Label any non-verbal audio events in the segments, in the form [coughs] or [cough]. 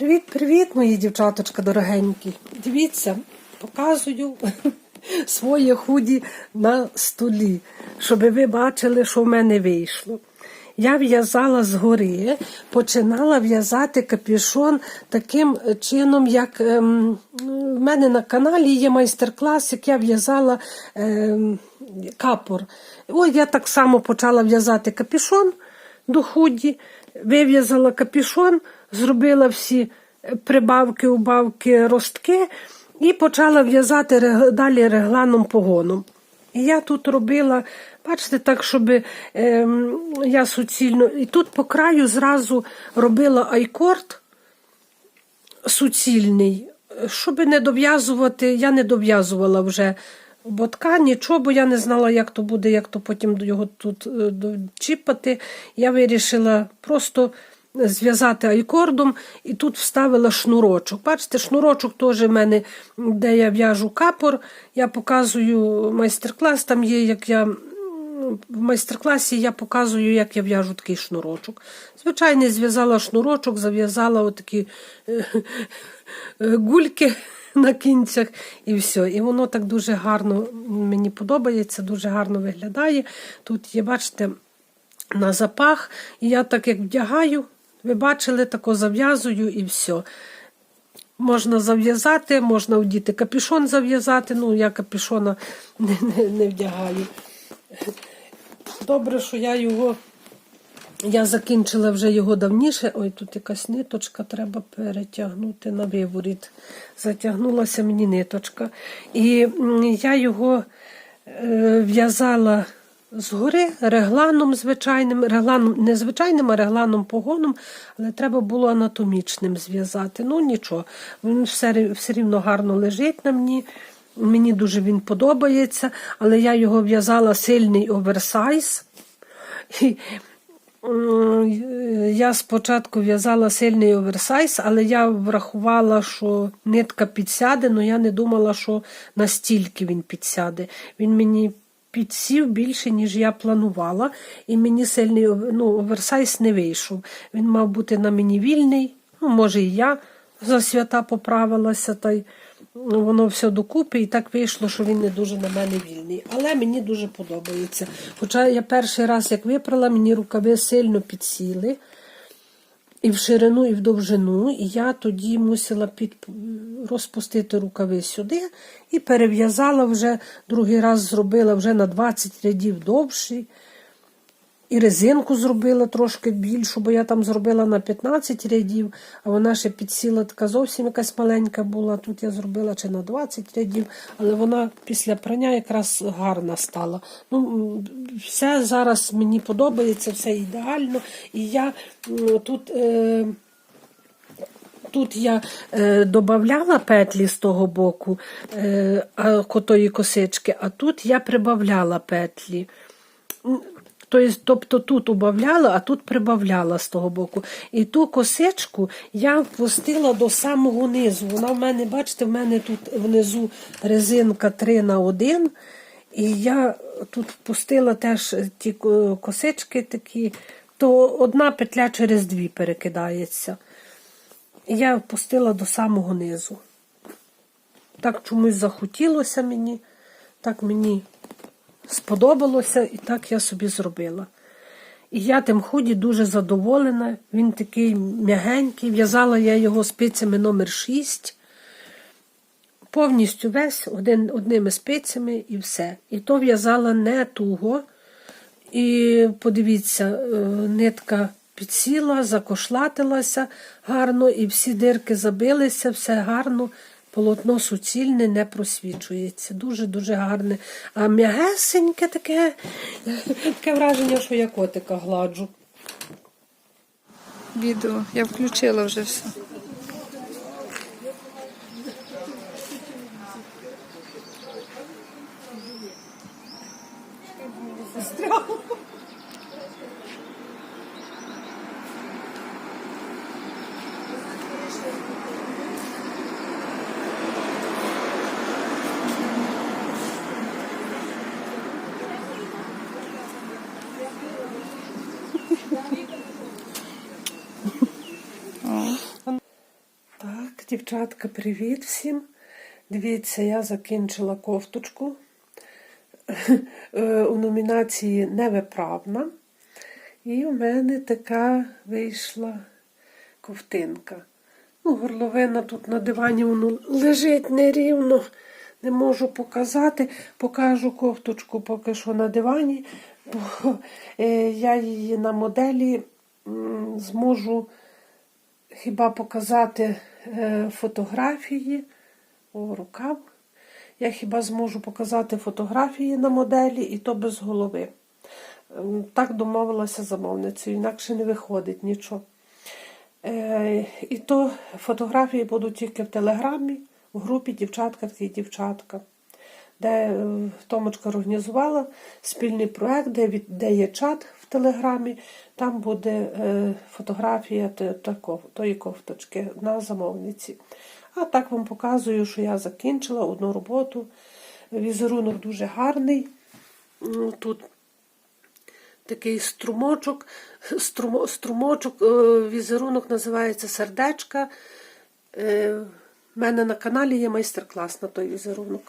Привіт-привіт, мої дівчаточка дорогенькі. Дивіться, показую [laughs] своє худі на столі, щоб ви бачили, що в мене вийшло. Я в'язала згори, починала в'язати капюшон таким чином, як ем, в мене на каналі є майстер-клас, як я в'язала ем, капор. Ось я так само почала в'язати капюшон до худі, вив'язала капюшон, зробила всі прибавки, убавки, ростки і почала в'язати далі регланом погоном. І я тут робила, бачите, так, щоб ем, я суцільно. І тут по краю зразу робила айкорд суцільний, щоб не дов'язувати, я не дов'язувала вже ботка, нічого, бо я не знала, як то буде, як то потім його тут е, дочіпати. Я вирішила просто зв'язати айкордом і тут вставила шнурочок. Бачите, шнурочок теж в мене, де я в'яжу капор. Я показую майстер-клас, там є, як я. В майстер-класі я показую, як я в'яжу такий шнурочок. Звичайно, зв'язала шнурочок, зав'язала отакі е, е, гульки [laughs] на кінцях і все. І воно так дуже гарно мені подобається, дуже гарно виглядає. Тут є, бачите, на запах. І я так як вдягаю, ви бачили, тако зав'язую і все. Можна зав'язати, можна вдіти капюшон зав'язати. Ну, я капюшона [laughs] не, не, не вдягаю. Добре, що я його. Я закінчила вже його давніше. Ой, тут якась ниточка, треба перетягнути на виворіт. Затягнулася мені ниточка. І я його е, в'язала згори регланом звичайним, регланом, не а регланом погоном, але треба було анатомічним зв'язати. Ну нічого, він все, все рівно гарно лежить на мені. Мені дуже він подобається, але я його в'язала сильний оверсайз. І, я спочатку в'язала сильний оверсайз, але я врахувала, що нитка підсяде, але я не думала, що настільки він підсяде. Він мені підсів більше, ніж я планувала, і мені сильний ну, оверсайз не вийшов. Він мав бути на мені вільний, ну, може, і я за свята поправилася, та й воно все докупи, і так вийшло, що він не дуже на мене вільний. Але мені дуже подобається. Хоча я перший раз, як випрала, мені рукави сильно підсіли. І в ширину, і в довжину, і я тоді мусила під... розпустити рукави сюди і перев'язала вже другий раз зробила вже на 20 рядів довший. І резинку зробила трошки більшу, бо я там зробила на 15 рядів, а вона ще підсіла така зовсім якась маленька була. Тут я зробила чи на 20 рядів, але вона після прання якраз гарна стала. Ну, все зараз мені подобається, все ідеально. І я тут. Е, Тут я е, додавала петлі з того боку е, а, тої косички, а тут я прибавляла петлі. Тобто, тут убавляла, а тут прибавляла з того боку. І ту косичку я впустила до самого низу. Вона в мене, бачите, в мене тут внизу резинка 3 на 1. І я тут впустила теж ті косички такі, то одна петля через дві перекидається. І я впустила до самого низу. Так чомусь захотілося мені, так мені сподобалося, і так я собі зробила. І я тим худі дуже задоволена. Він такий м'ягенький. В'язала я його спицями номер 6. Повністю весь один, одними спицями і все. І то в'язала не туго. І подивіться, е, нитка підсіла, закошлатилася гарно, і всі дирки забилися, все гарно. Полотно суцільне не просвічується. Дуже-дуже гарне. А м'ягесеньке таке [laughs] таке враження, що я котика гладжу. Відео, я включила вже все. Стріло. Дівчатка, привіт всім. Дивіться, я закінчила кофточку [laughs] Е, у номінації Невиправна. І в мене така вийшла ковтинка. Ну, горловина тут на дивані воно лежить нерівно. Не можу показати. Покажу кофточку поки що на дивані, бо е, я її на моделі зможу хіба показати фотографії. О, рукав. Я хіба зможу показати фотографії на моделі, і то без голови. Так домовилася замовницею, інакше не виходить нічого. Е, і то фотографії будуть тільки в телеграмі, в групі дівчатка такі дівчатка, де е, Томочка організувала спільний проект, де, є чат телеграмі, там буде е, фотографія тої кофточки на замовниці. А так вам показую, що я закінчила одну роботу. Візерунок дуже гарний. Тут такий струмочок, струмо, струмочок, е, візерунок називається сердечка. Е, У мене на каналі є майстер-клас на той візерунок.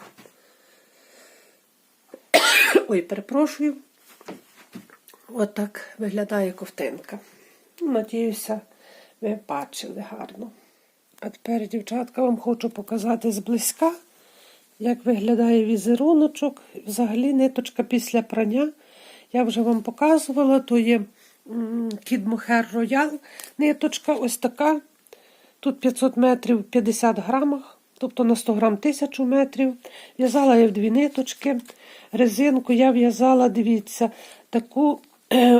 [coughs] Ой, перепрошую. Отак виглядає ковтинка. Ну, Надіюся, ви бачили гарно. А тепер, дівчатка, вам хочу показати зблизька, як виглядає візеруночок. Взагалі ниточка після прання. Я вже вам показувала, то є Кід Мохер Роял ниточка ось така. Тут 500 метрів в 50 грамах, тобто на 100 грам 1000 метрів. В'язала я в дві ниточки. Резинку я в'язала, дивіться, таку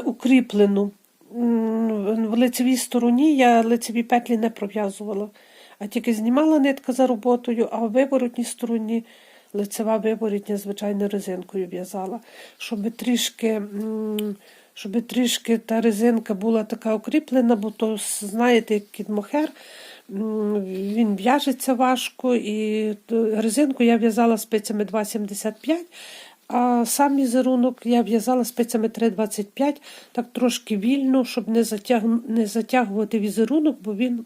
укріплену. В лицевій стороні я лицеві петлі не пров'язувала, а тільки знімала нитка за роботою, а в виворотній стороні лицева виворотня, звичайно, резинкою в'язала, щоб трішки. Щоб трішки та резинка була така укріплена, бо то, знаєте, як кідмохер, він в'яжеться важко, і резинку я в'язала спицями 2,75, а сам візерунок я в'язала спицями 3,25, так трошки вільно, щоб не, затяг... не затягувати візерунок, бо він.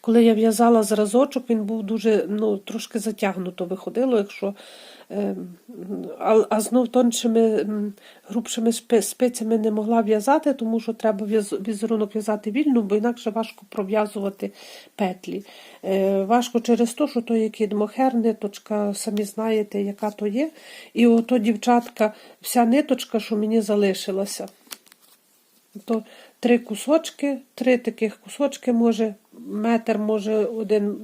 коли я в'язала зразочок, він був дуже ну, трошки затягнуто виходило, якщо а, а знов тоншими, грубшими спицями не могла в'язати, тому що треба візерунок в'язати вільно, бо інакше важко пров'язувати петлі. Е, важко через те, що то є кідмохер, ниточка, самі знаєте, яка то є. І ото дівчатка, вся ниточка, що мені залишилася. То три кусочки, три таких кусочки може, метр, може, один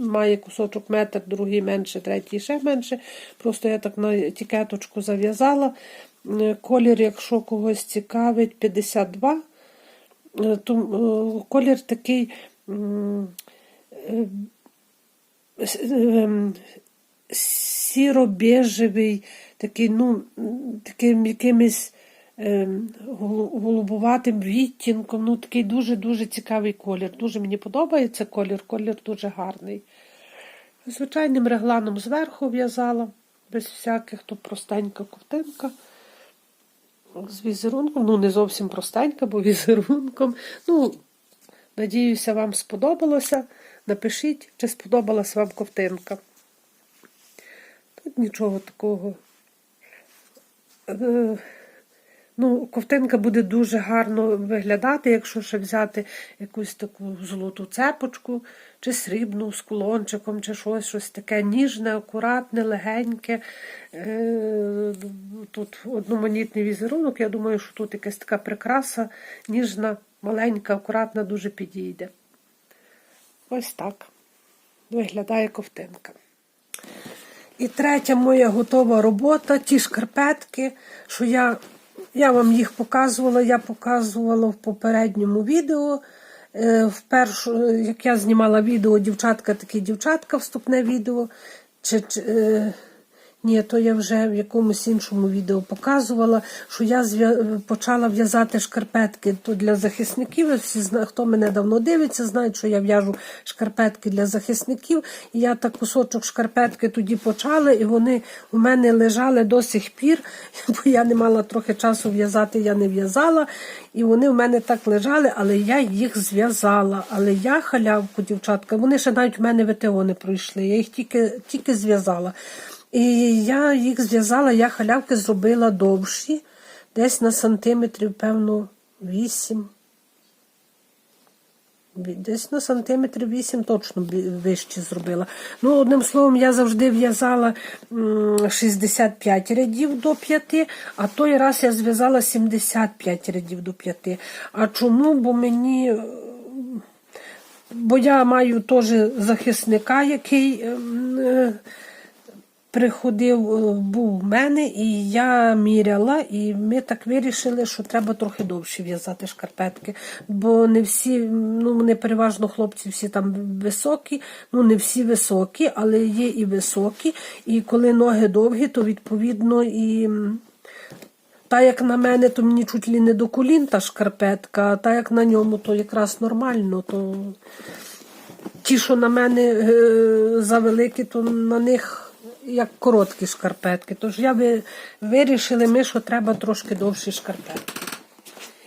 має кусочок метр, другий менше, третій ще менше. Просто я так на етикеточку зав'язала. Е, Колір, якщо когось цікавить, 52. Е, То, е, колір такий ем, сіро-бежевий, такий, ну, таким голу- голубуватим відтінком. Ну, такий дуже-дуже цікавий колір. Дуже мені подобається колір, колір дуже гарний. Звичайним регланом зверху в'язала, без всяких, то простенька ковтинка. З візерунком, ну не зовсім простенька, бо [laughs] візерунком. Ну, надіюся, вам сподобалося. Напишіть, чи сподобалася вам ковтинка. Тут нічого такого. Ну, ковтинка буде дуже гарно виглядати, якщо ще взяти якусь таку золоту цепочку, чи срібну з кулончиком, чи щось, щось таке ніжне, акуратне, легеньке. Е, Тут одноманітний візерунок. Я думаю, що тут якась така прикраса, ніжна, маленька, акуратна, дуже підійде. Ось так виглядає ковтинка. І третя моя готова робота, ті шкарпетки, що я, я вам їх показувала, я показувала в попередньому відео. Е, В першу, як я знімала відео дівчатка, такі дівчатка, вступне відео. Чи, чи, е, Ні, то я вже в якомусь іншому відео показувала, що я почала в'язати шкарпетки то для захисників. Всі хто мене давно дивиться, знають, що я в'яжу шкарпетки для захисників. І я так кусочок шкарпетки тоді почала, і вони у мене лежали до сих пір, [laughs] бо я не мала трохи часу в'язати, я не в'язала. І вони в мене так лежали, але я їх зв'язала. Але я халявку, дівчатка, вони ще навіть в мене ВТО не пройшли. Я їх тільки, тільки зв'язала. І я їх зв'язала, я халявки зробила довші, десь на сантиметрів, певно, 8. Десь на сантиметрів 8 точно вище зробила. Ну, одним словом, я завжди в'язала 65 рядів до 5, а той раз я зв'язала 75 рядів до 5. А чому? Бо мені бо я маю теж захисника, який е, приходив, е, був в мене, і я міряла, і ми так вирішили, що треба трохи довше в'язати шкарпетки. Бо не всі, ну вони переважно хлопці всі там високі, ну не всі високі, але є і високі. І коли ноги довгі, то відповідно і. та як на мене, то мені чуть ли не до колін та шкарпетка, а та як на ньому, то якраз нормально. То... Ті, що на мене е, завеликі, то на них як короткі шкарпетки. Тож я ви, вирішили ми, що треба трошки довші шкарпетки.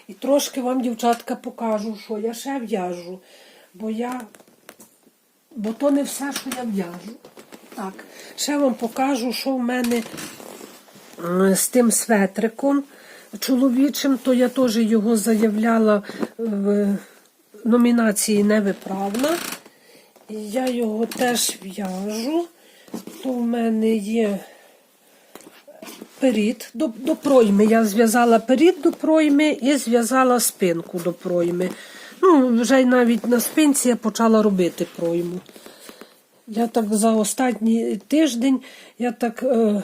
І трошки вам, дівчатка, покажу, що я ще в'яжу. Бо я. Бо то не все, що я в'яжу. Так, ще вам покажу, що в мене з тим светриком чоловічим, то я теж його заявляла в номінації Невиправна. І я його теж в'яжу. В мене є перід до, до пройми. Я зв'язала перід до пройми і зв'язала спинку до пройми. Ну, вже навіть на спинці я почала робити пройму. Я так за останній тиждень я так е,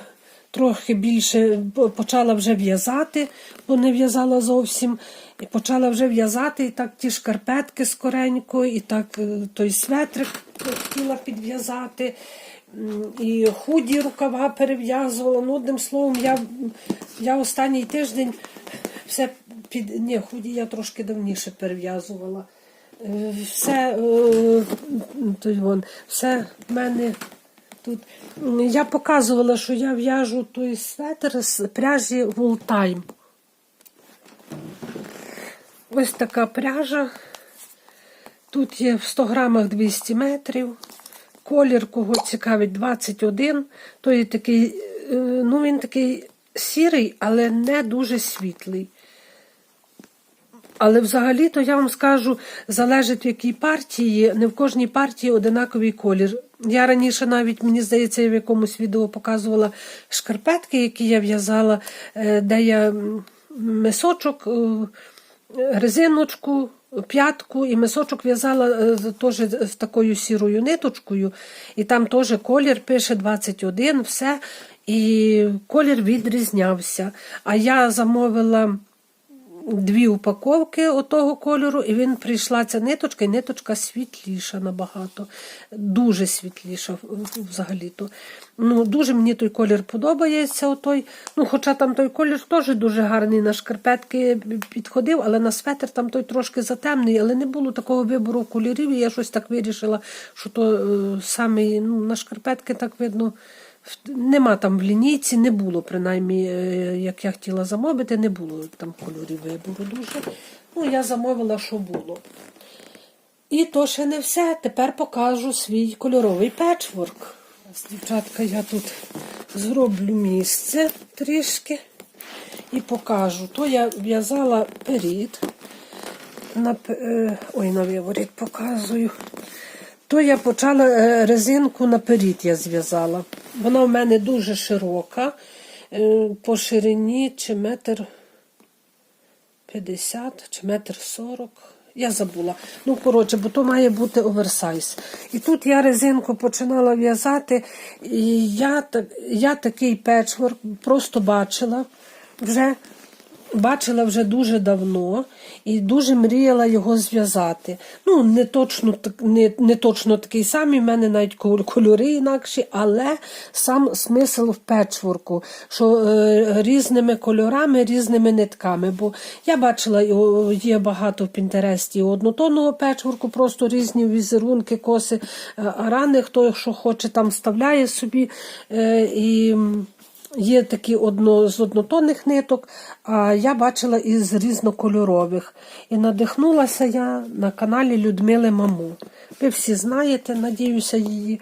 трохи більше почала вже в'язати, бо не в'язала зовсім. І почала вже в'язати, і так ті шкарпетки скоренько, і так е, той светрик хотіла підв'язати, і худі рукава перев'язувала. Ну, одним словом, я, я останній тиждень все під. Ні, худі я трошки давніше перев'язувала. Е, Все, е, вон, все в мене тут. Я показувала, що я в'яжу той светр з пряжі Wooltime. Ось така пряжа. Тут є в 100 грамах 200 метрів. Колір, кого цікавить, 21. То є такий, е, ну він такий сірий, але не дуже світлий. Але взагалі-то я вам скажу, залежить в якій партії, не в кожній партії одинаковий колір. Я раніше навіть, мені здається, я в якомусь відео показувала шкарпетки, які я в'язала, е, де я мисочок, е, резиночку, п'ятку і мисочок в'язала е, теж з такою сірою ниточкою, і там теж колір пише 21, все, і колір відрізнявся. А я замовила дві упаковки отого кольору, і він прийшла ця ниточка, і ниточка світліша набагато. Дуже світліша взагалі-то. Ну, дуже мені той колір подобається. Отой. Ну, хоча там той колір теж дуже гарний на шкарпетки підходив, але на светр там той трошки затемний, але не було такого вибору кольорів, і я щось так вирішила, що то е, саме ну, на шкарпетки так видно. Нема там в лінійці, не було, принаймні, е, як я хотіла замовити, не було там кольорів вибору дуже. Ну, я замовила, що було. І то ще не все. Тепер покажу свій кольоровий печворк. Дівчатка, я тут зроблю місце трішки і покажу. То я в'язала перід. На, е, ой, на виворіт показую. То я почала е, резинку наперед я зв'язала. Вона в мене дуже широка, е, по ширині чи метр 50 чи метр 40. Я забула. Ну, коротше, бо то має бути оверсайз. І тут я резинку починала в'язати, і я, я такий печворк просто бачила вже бачила вже дуже давно і дуже мріяла його зв'язати. Ну, не точно, не, не точно такий самий, в мене навіть кольори інакші, але сам смисл в печворку, що е, різними кольорами, різними нитками. Бо я бачила, є багато в Пінтересті однотонного печворку, просто різні візерунки, коси, е, арани, хто що хоче, там вставляє собі. Е, і... Є такі одно, з однотонних ниток, а я бачила із різнокольорових. І надихнулася я на каналі Людмили Маму. Ви всі знаєте, надіюся, її.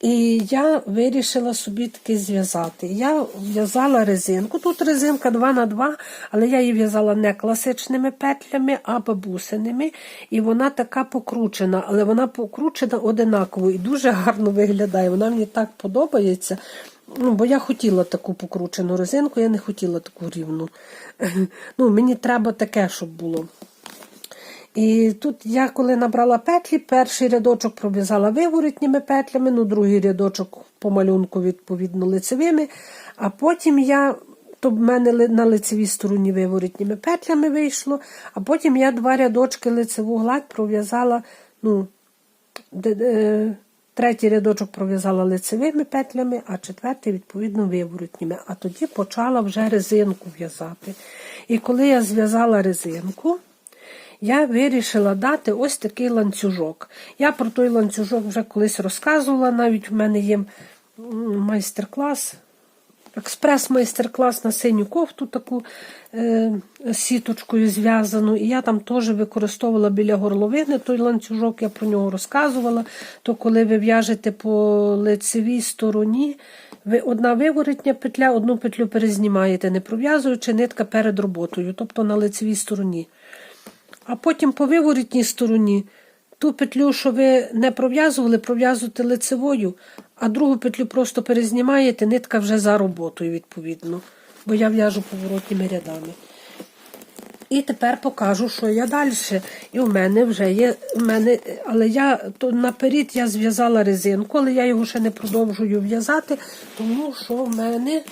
І я вирішила собі таки зв'язати. Я в'язала резинку. Тут резинка 2 на 2 але я її в'язала не класичними петлями, а бабусиними. І вона така покручена, але вона покручена одинаково і дуже гарно виглядає. Вона мені так подобається. Ну, бо я хотіла таку покручену резинку, я не хотіла таку рівну. [laughs] Ну, мені треба таке, щоб було. І тут я, коли набрала петлі, перший рядочок пров'язала виворотніми петлями, ну, другий рядочок по малюнку, відповідно, лицевими. А потім я, то в мене на лицевій стороні виворотніми петлями вийшло, а потім я два рядочки лицеву гладь пров'язала, ну, де- Третій рядочок пров'язала лицевими петлями, а четвертий, відповідно, виворотніми. А тоді почала вже резинку в'язати. І коли я зв'язала резинку, я вирішила дати ось такий ланцюжок. Я про той ланцюжок вже колись розказувала, навіть в мене є майстер-клас. Експрес-майстер-клас на синю кофту таку е, сіточкою зв'язану. І я там теж використовувала біля горловини той ланцюжок, я про нього розказувала. То коли ви в'яжете по лицевій стороні, ви одна виворотня петля, одну петлю перезнімаєте, не пров'язуючи нитка перед роботою, тобто на лицевій стороні. А потім по виворотній стороні ту петлю, що ви не пров'язували, пров'язуєте лицевою, а другу петлю просто перезнімаєте, нитка вже за роботою, відповідно. Бо я в'яжу поворотніми рядами. І тепер покажу, що я далі. І в мене вже є. В мене, але я то наперед я зв'язала резинку, але я його ще не продовжую в'язати, тому що в мене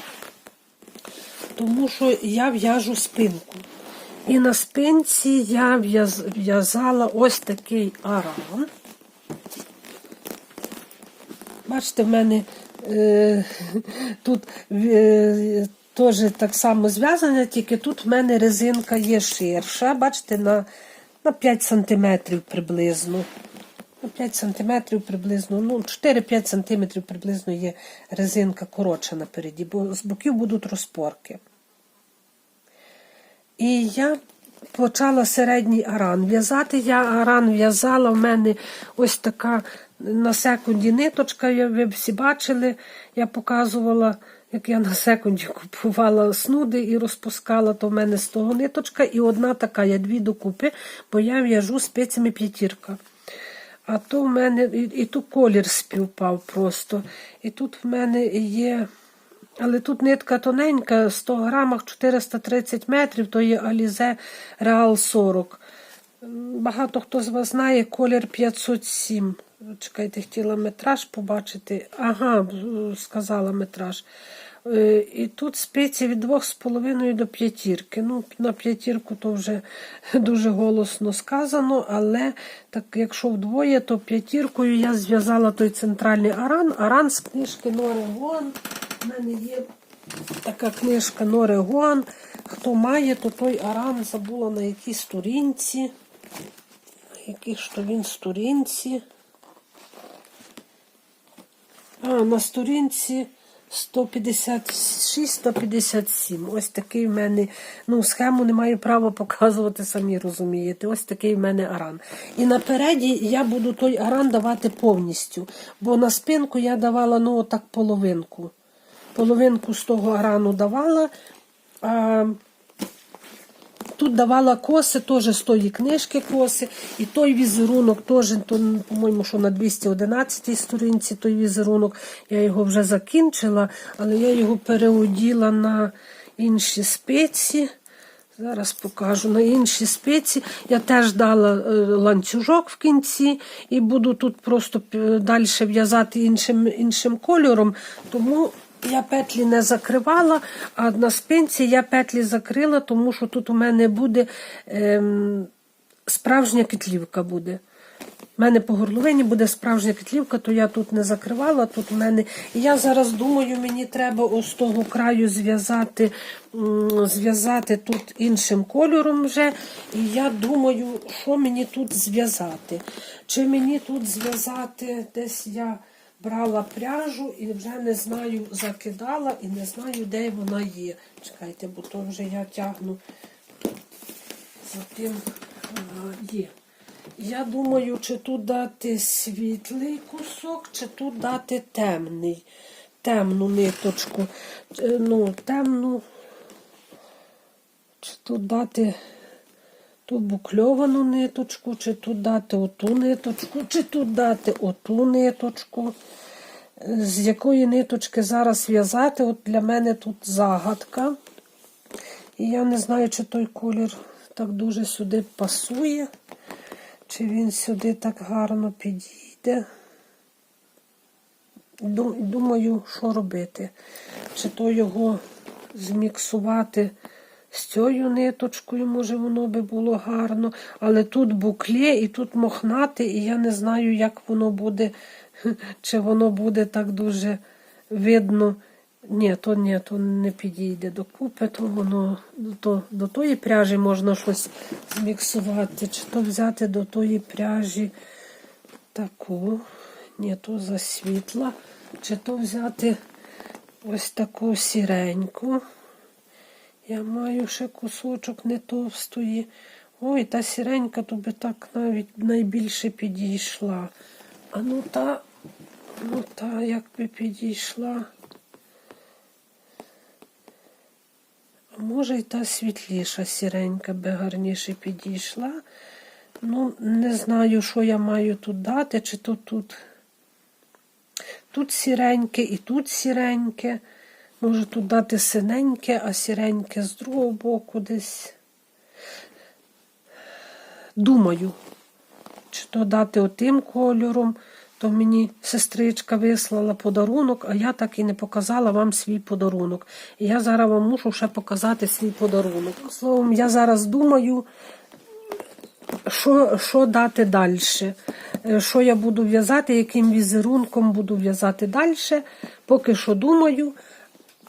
тому що я в'яжу спинку. І на спинці я в'язала ось такий аран. Бачите, в мене е, тут е, теж так само зв'язане, тільки тут в мене резинка є ширша, бачите, на, на 5 см приблизно. На 5 см приблизно, ну 4-5 см приблизно є резинка коротша напереді, бо з боків будуть розпорки. І я почала середній аран в'язати. Я аран в'язала, в мене ось така на секунді ниточка, ви всі бачили, я показувала, як я на секунді купувала снуди і розпускала, то в мене з того ниточка, і одна така, я дві докупи, бо я в'яжу спецями п'ятірка. А то в мене і, і тут колір співпав просто. І тут в мене є. Але тут нитка тоненька, 100 грамах 430 метрів, то є Alize Real 40. Багато хто з вас знає колір 507. Чекайте, хотіла метраж побачити. Ага, сказала метраж. Е, І тут спиці від 2,5 до п'ятірки. Ну, на п'ятірку то вже [laughs] дуже голосно сказано, але так якщо вдвоє, то п'ятіркою я зв'язала той центральний аран. Аран з книжки Норе Гон. У мене є така книжка Норе Гон. Хто має, то той аран забула на якій сторінці. На якій ж то він сторінці. А, на сторінці 156-157. Ось такий в мене, ну, схему не маю права показувати, самі розумієте. Ось такий в мене аран. І напереді я буду той аран давати повністю. Бо на спинку я давала, ну, отак половинку. Половинку з того арану давала. А Тут давала коси, теж з тої книжки коси, і той візерунок теж, то, по-моєму, що на 211 сторінці той візерунок. Я його вже закінчила, але я його переоділа на інші спеці. Зараз покажу на інші спеці. Я теж дала е, ланцюжок в кінці і буду тут просто далі в'язати іншим, іншим кольором. Тому Я петлі не закривала, а на спинці я петлі закрила, тому що тут у мене буде ем, справжня кетлівка буде. У мене по горловині буде справжня кетлівка, то я тут не закривала. Тут у мене. І я зараз думаю, мені треба з того краю зв'язати, зв'язати тут іншим кольором вже. І я думаю, що мені тут зв'язати. Чи мені тут зв'язати десь я брала пряжу і вже не знаю, закидала і не знаю, де вона є. Чекайте, бо то вже я тягну за тим є. Я думаю, чи тут дати світлий кусок, чи тут дати темний, темну ниточку. Е, Ну, темну. Чи тут дати ту букльовану ниточку, чи тут дати оту ниточку, чи тут дати оту ниточку. З якої ниточки зараз в'язати, от для мене тут загадка. І я не знаю, чи той колір так дуже сюди пасує, чи він сюди так гарно підійде. Думаю, що робити. Чи то його зміксувати з цією ниточкою, може, воно би було гарно. Але тут буклє і тут мохнати, і я не знаю, як воно буде, [laughs] чи воно буде так дуже видно. Ні, то ні, то не підійде до купи, то воно то, до тої пряжі можна щось зміксувати, чи то взяти до тої пряжі таку, ні, то засвітла, чи то взяти ось таку сіреньку. Я маю ще кусочок не товстої. Ой, та сіренька то би так навіть найбільше підійшла. А ну та, ну та як би підійшла. А може й та світліша сіренька би гарніше підійшла. Ну, не знаю, що я маю тут дати, чи то тут. Тут сіреньке і тут сіреньке. Можу тут дати синеньке, а сіреньке з другого боку десь. Думаю, чи то дати отим кольором, то мені сестричка вислала подарунок, а я так і не показала вам свій подарунок. І я зараз вам мушу ще показати свій подарунок. Словом, я зараз думаю, що, що дати далі. Що я буду в'язати, яким візерунком буду в'язати далі. Поки що думаю,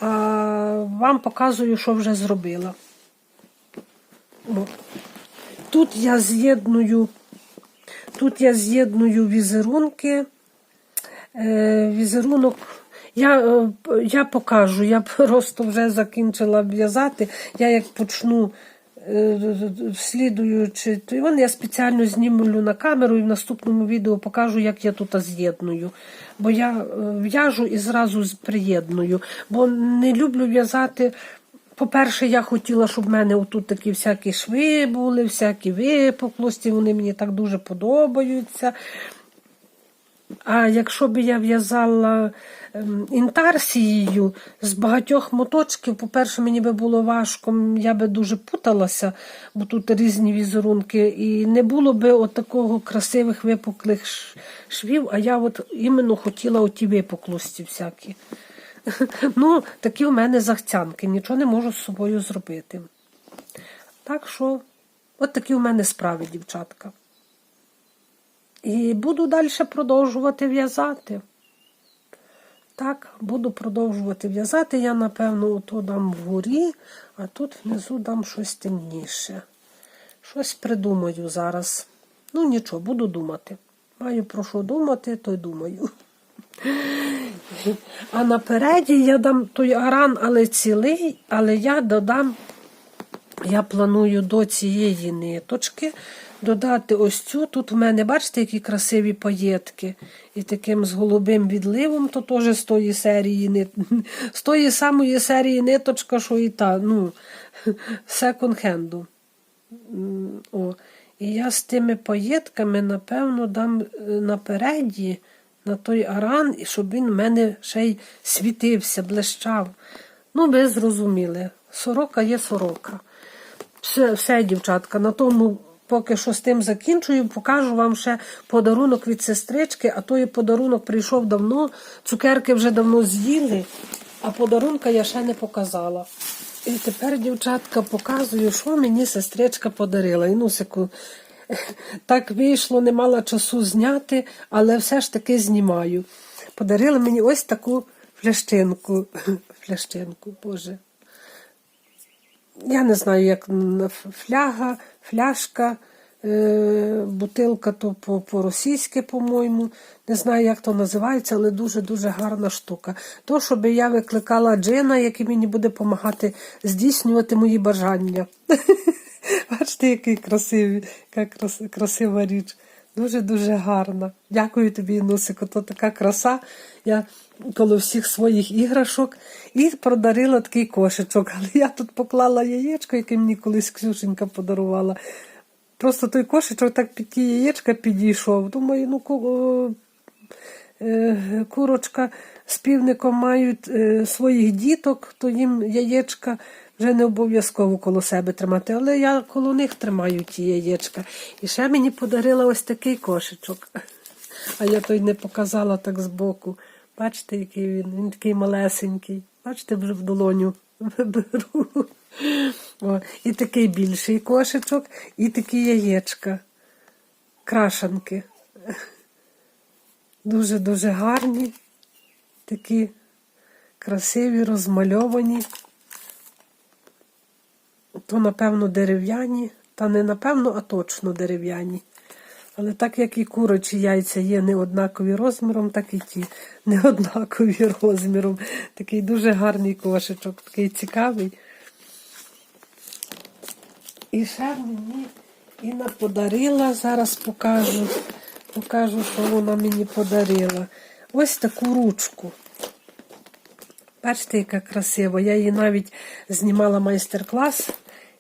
вам показую, що вже зробила. Тут я з'єдную, тут я з'єдную візерунки. Е, візерунок. Я, е, я покажу, я [laughs] просто вже закінчила в'язати. Я як почну слідуючи, вон я спеціально знімлю на камеру і в наступному відео покажу, як я тут з'єдную. Бо я е, в'яжу і зразу приєдную. Бо не люблю в'язати. По-перше, я хотіла, щоб в мене отут такі всякі шви були, всякі випуклості, вони мені так дуже подобаються. А якщо б я в'язала інтарсією з багатьох моточків, по-перше, мені би було важко, я би дуже путалася, бо тут різні візерунки, і не було би от красивих випуклих швів, а я от іменно хотіла оті випуклості всякі. [laughs] Ну, такі у мене захцянки, нічого не можу з собою зробити. Так що, от такі у мене справи, дівчатка. І буду далі продовжувати в'язати. Так, буду продовжувати в'язати. Я, напевно, ото дам вгорі, а тут внизу дам щось темніше. Щось придумаю зараз. Ну, нічого, буду думати. Маю про що думати, то й думаю. [laughs] А напереді я дам той аран, але цілий, але я додам я планую до цієї ниточки додати ось цю. Тут в мене, бачите, які красиві паєтки. І таким з голубим відливом, то теж з тої серії з тої самої серії ниточка, що і та, ну, секонд-хенду. О. І я з тими паєтками, напевно, дам е, напереді на той аран, щоб він в мене ще й світився, блищав. Ну, ви зрозуміли, сорока є сорока. Все, все, дівчатка, на тому поки що з тим закінчую, покажу вам ще подарунок від сестрички, а той подарунок прийшов давно, цукерки вже давно з'їли. а подарунка я ще не показала. І тепер, дівчатка, показую, що мені сестричка подарила. І Інусику, так вийшло, не мала часу зняти, але все ж таки знімаю. Подарила мені ось таку флящинку. [laughs] Флящинку, Боже. Я не знаю, як фляга, фляжка, е, бутилка то по- по-російськи, по-моєму. Не знаю, як то називається, але дуже-дуже гарна штука. То, щоб я викликала джина, який мені буде допомагати здійснювати мої бажання. [laughs] Бачите, який красивий, яка красива річ. Дуже-дуже гарна. Дякую тобі, Інусико, то така краса. Я коло всіх своїх іграшок і подарила такий кошечок. [laughs] Але я тут поклала яєчко, яке мені колись Ксюшенька подарувала. Просто той кошечок так під ті яєчка підійшов. Думаю, ну е, курочка з півником мають е, своїх діток, то їм яєчка вже не обов'язково коло себе тримати, але я коло них тримаю ті яєчка. І ще мені подарила ось такий кошечок. А я той не показала так збоку. Бачите, який він? Він такий малесенький. Бачите, вже в долоню беру. О, і такий більший кошечок, і такі яєчка. Крашанки. Дуже-дуже гарні, такі красиві, розмальовані. То, напевно, дерев'яні, та не напевно, а точно дерев'яні. Але так як і курочі яйця є не однакові розміром, так і ті не однакові розміром. Такий дуже гарний кошечок, такий цікавий. І ще мені Інна подарила, зараз покажу, покажу, що вона мені подарила. Ось таку ручку. Бачите, яка красива. Я її навіть знімала майстер-клас,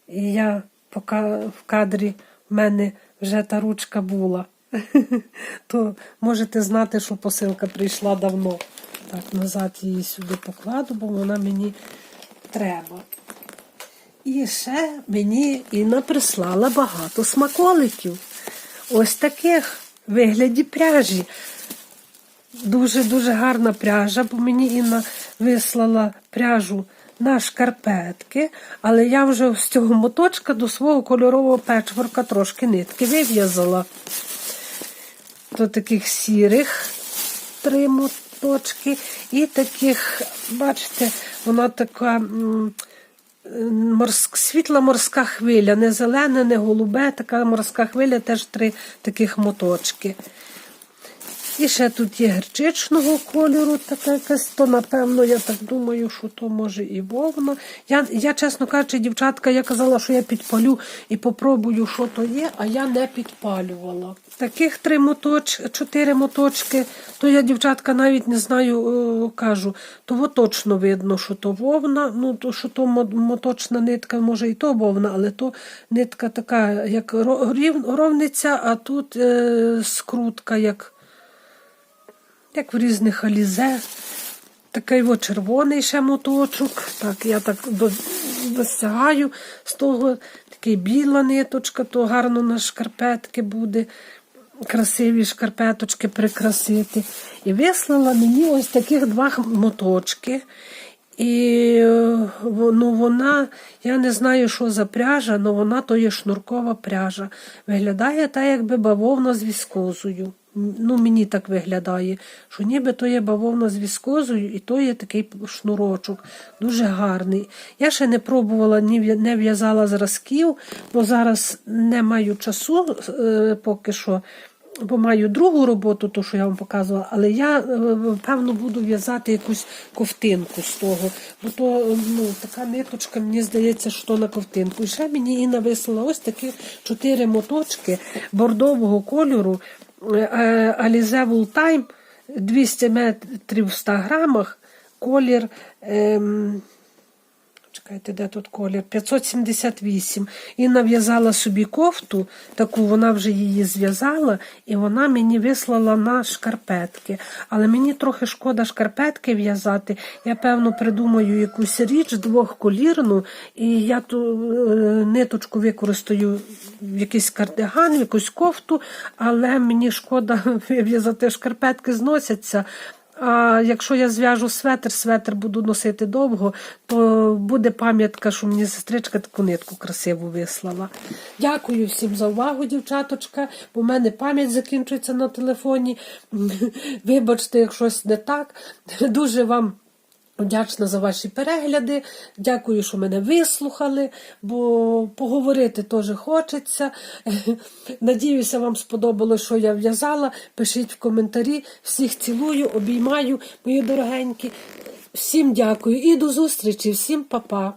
і я поки в кадрі в мене вже та ручка була. [laughs] То можете знати, що посилка прийшла давно. Так, назад її сюди покладу, бо вона мені треба. І ще мені Інна прислала багато смаколиків. Ось таких вигляді пряжі. Дуже-дуже гарна пряжа, бо мені Інна вислала пряжу на шкарпетки, але я вже з цього моточка до свого кольорового печворка трошки нитки вив'язала. До таких сірих три моточки і таких, бачите, вона така. морськ, світла морська хвиля, не зелене, не голубе, така морська хвиля, теж три таких моточки. І ще тут є герчичного кольору, така якась, то напевно, я так думаю, що то може і вовна. Я, я чесно кажучи, дівчатка, я казала, що я підпалю і попробую, що то є, а я не підпалювала. Таких три моточ, чотири моточки, то я, дівчатка, навіть не знаю, е, кажу, того точно видно, що то вовна, ну то що то моточна нитка, може і то вовна, але то нитка така, як ровниця, а тут е, скрутка, як як в різних алізе. Такий от червоний ще моточок. Так, я так до- досягаю з того. Такий біла ниточка, то гарно на шкарпетки буде. Красиві шкарпеточки прикрасити. І вислала мені ось таких два моточки. І е, ну, вона, я не знаю, що за пряжа, але вона то є шнуркова пряжа. Виглядає так, якби бавовна з віскозою. Ну, мені так виглядає, що ніби то є бавовна з віскозою, і то є такий шнурочок, дуже гарний. Я ще не пробувала, не в'язала зразків, бо зараз не маю часу е, поки що бо маю другу роботу, ту, що я вам показувала, але я е, певно буду в'язати якусь ковтинку з того. Бо то ну, така ниточка, мені здається, що на ковтинку. І ще мені Інна вислала ось такі чотири моточки бордового кольору Alize Time 200 метрів в 100 грамах, колір. ем, Чекайте, де тут колір? 578. І нав'язала собі кофту, таку вона вже її зв'язала, і вона мені вислала на шкарпетки. Але мені трохи шкода шкарпетки в'язати. Я, певно, придумаю якусь річ двохколірну, і я ту е, ниточку використаю в якийсь кардиган, в якусь кофту, але мені шкода [laughs] в'язати шкарпетки зносяться. А якщо я зв'яжу светр, светр буду носити довго, то буде пам'ятка, що мені сестричка таку нитку красиву вислала. Дякую всім за увагу, дівчаточка. Бо в мене пам'ять закінчується на телефоні. [laughs] Вибачте, як щось не так. Дуже вам. Вдячна за ваші перегляди. Дякую, що мене вислухали, бо поговорити теж хочеться. [laughs] Надіюся, вам сподобалось, що я в'язала. Пишіть в коментарі. Всіх цілую, обіймаю, мої дорогенькі. Всім дякую і до зустрічі, всім па-па.